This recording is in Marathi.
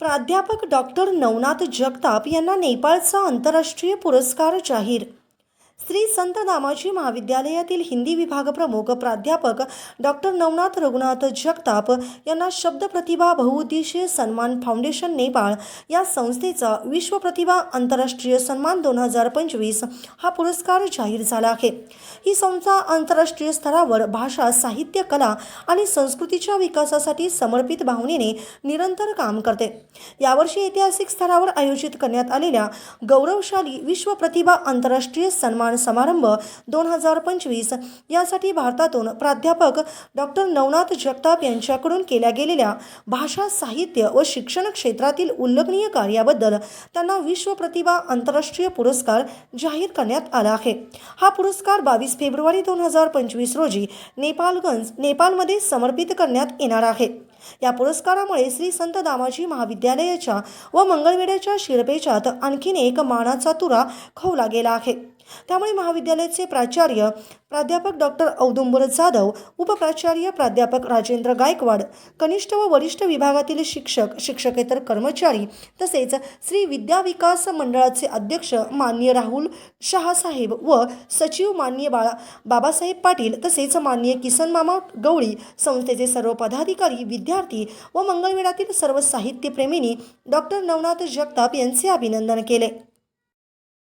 प्राध्यापक डॉक्टर नवनाथ जगताप यांना नेपाळचा आंतरराष्ट्रीय पुरस्कार जाहीर श्री संत दामाजी महाविद्यालयातील हिंदी विभाग प्रमुख प्राध्यापक डॉक्टर नवनाथ रघुनाथ जगताप यांना शब्द प्रतिभा बहुउद्देशीय सन्मान फाउंडेशन नेपाळ या संस्थेचा विश्व प्रतिभा आंतरराष्ट्रीय सन्मान दोन हजार पंचवीस हा पुरस्कार जाहीर झाला आहे. ही संस्था आंतरराष्ट्रीय स्तरावर भाषा साहित्य कला आणि संस्कृतीच्या विकासासाठी समर्पित भावनेने निरंतर काम करते. यावर्षी ऐतिहासिक स्तरावर आयोजित करण्यात आलेल्या गौरवशाली विश्व प्रतिभा आंतरराष्ट्रीय सन्मान समारंभ दोन हजार पंचवीस यासाठी भारतातून प्राध्यापक डॉक्टर नवनाथ जगताप यांच्याकडून केल्या गेलेल्या भाषा साहित्य व शिक्षण क्षेत्रातील उल्लेखनीय कार्याबद्दल त्यांना विश्व प्रतिभा आंतरराष्ट्रीय पुरस्कार जाहीर करण्यात आला आहे. हा पुरस्कार बावीस फेब्रुवारी दोन हजार पंचवीस रोजी नेपालगंज नेपाळमध्ये समर्पित करण्यात येणार आहे. या पुरस्कारामुळे श्री संत दामाजी महाविद्यालयाच्या व मंगळवेड्याच्या शिरपेचात आणखीन एक मानाचा तुरा खवला गेला आहे. त्यामुळे महाविद्यालयाचे प्राचार्य प्राध्यापक डॉक्टर औदुंबर जाधव उपप्राचार्य प्राध्यापक राजेंद्र गायकवाड कनिष्ठ व वरिष्ठ विभागातील शिक्षक शिक्षकेतर कर्मचारी तसेच श्री विद्या विकास मंडळाचे अध्यक्ष मान्य राहुल शहासाहेब व सचिव मान्य बाळा बाबासाहेब पाटील तसेच मान्य किसन मामा गवळी संस्थेचे सर्व पदाधिकारी विद्यार्थी व मंगळवेढातील सर्व साहित्यप्रेमींनी डॉक्टर नवनाथ जगताप यांचे अभिनंदन केले.